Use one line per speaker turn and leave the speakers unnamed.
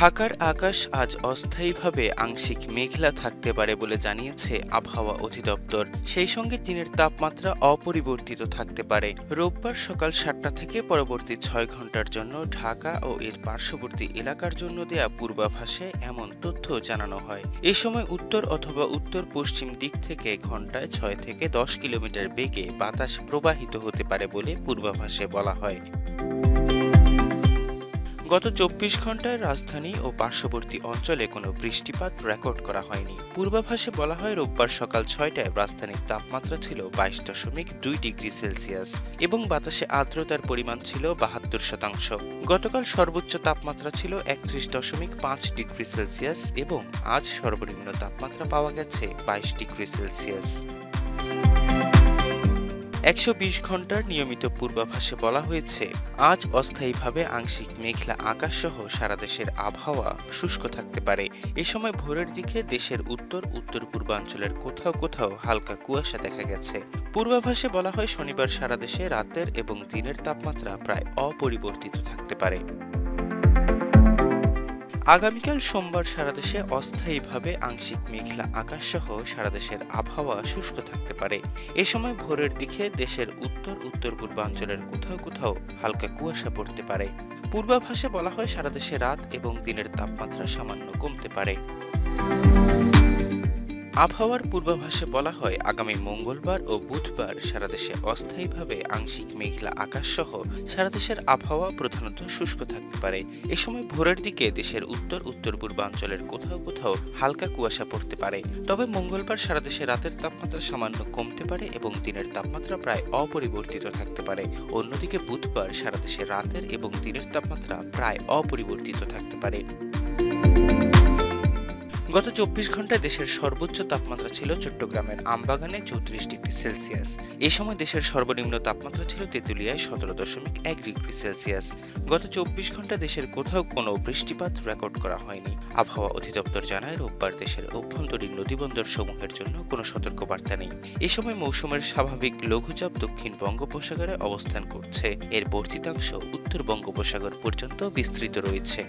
ঢাকার আকাশ আজ অস্থায়ীভাবে আংশিক মেঘলা থাকতে পারে বলে জানিয়েছে আবহাওয়া অধিদপ্তর। সেই সঙ্গে দিনের তাপমাত্রা অপরিবর্তিত থাকতে পারে। রোববার সকাল সাতটা থেকে পরবর্তী ছয় ঘণ্টার জন্য ঢাকা ও এর পার্শ্ববর্তী এলাকার জন্য দেয়া পূর্বাভাসে এমন তথ্য জানানো হয়। এ সময় উত্তর অথবা উত্তর পশ্চিম দিক থেকে ঘন্টায় ছয় থেকে দশ কিলোমিটার বেগে বাতাস প্রবাহিত হতে পারে বলে পূর্বাভাসে বলা হয়। গত চব্বিশ ঘন্টায় রাজধানী ও পার্শ্ববর্তী অঞ্চলে কোনো বৃষ্টিপাত রেকর্ড করা হয়নি। পূর্বাভাসে বলা হয়, রোববার সকাল ছয়টায় রাজধানীর তাপমাত্রা ছিল বাইশ দশমিক দুই ডিগ্রি সেলসিয়াস এবং বাতাসে আর্দ্রতার পরিমাণ ছিল বাহাত্তর শতাংশ। গতকাল সর্বোচ্চ তাপমাত্রা ছিল একত্রিশ দশমিক পাঁচ ডিগ্রি সেলসিয়াস এবং আজ সর্বনিম্ন তাপমাত্রা পাওয়া গেছে বাইশ ডিগ্রি সেলসিয়াস। একশো বিশ ঘণ্টার নিয়মিত পূর্বাভাসে বলা হয়েছে, আজ অস্থায়ীভাবে আংশিক মেঘলা আকাশ সহ সারা দেশের আবহাওয়া শুষ্ক থাকতে পারে। এ সময় ভোরের দিকে দেশের উত্তর উত্তর পূর্বাঞ্চলের কোথাও কোথাও হালকা কুয়াশা দেখা গেছে। পূর্বাভাসে বলা হয়, শনিবার সারা দেশে রাতের এবং দিনের তাপমাত্রা প্রায় অপরিবর্তিত থাকতে পারে। আগামীকাল সোমবার সারা দেশে অস্থায়ীভাবে আংশিক মেঘলা আকাশ সহ সারা দেশের আবহাওয়া শুষ্ক থাকতে পারে। এ সময় ভোরের দিকে দেশের উত্তর উত্তর পূর্বাঞ্চলের কোথাও কোথাও হালকা কুয়াশা পড়তে পারে। পূর্বাভাসে বলা হয় সারা দেশে রাত এবং দিনের তাপমাত্রা সামান্য কমতে পারে। আবহাওয়ার পূর্বাভাসে বলা হয়, আগামী মঙ্গলবার ও বুধবার সারা দেশে অস্থায়ীভাবে আংশিক মেঘলা আকাশ সহ সারা দেশের আবহাওয়া প্রধানত শুষ্ক থাকতে পারে। এ সময় ভোরের দিকে দেশের উত্তর উত্তর পূর্বাঞ্চলের কোথাও কোথাও হালকা কুয়াশা পড়তে পারে। তবে মঙ্গলবার সারা দেশে রাতের তাপমাত্রা সামান্য কমতে পারে এবং দিনের তাপমাত্রা প্রায় অপরিবর্তিত থাকতে পারে। অন্যদিকে বুধবার সারা দেশে রাতের এবং দিনের তাপমাত্রা প্রায় অপরিবর্তিত থাকতে পারে। গত চব্বিশ ঘন্টায় দেশের সর্বোচ্চ তাপমাত্রা ছিল চট্টগ্রামের আমবাগানে চৌত্রিশ ডিগ্রি সেলসিয়াস। এ সময় দেশের সর্বনিম্ন তাপমাত্রা ছিল তেঁতুলিয়ায় সতেরো দশমিক এক ডিগ্রি সেলসিয়াস। গত চব্বিশ ঘন্টায় দেশের কোথাও কোনো বৃষ্টিপাত রেকর্ড করা হয়নি। আবহাওয়া অধিদপ্তর জানায়, রোববার দেশের অভ্যন্তরীণ নদীবন্দর সমূহের জন্য কোনো সতর্কবার্তা নেই। এ সময় মৌসুমের স্বাভাবিক লঘুচাপ দক্ষিণ বঙ্গোপসাগরে অবস্থান করছে। এর বর্ধিতাংশ উত্তর বঙ্গোপসাগর পর্যন্ত বিস্তৃত রয়েছে।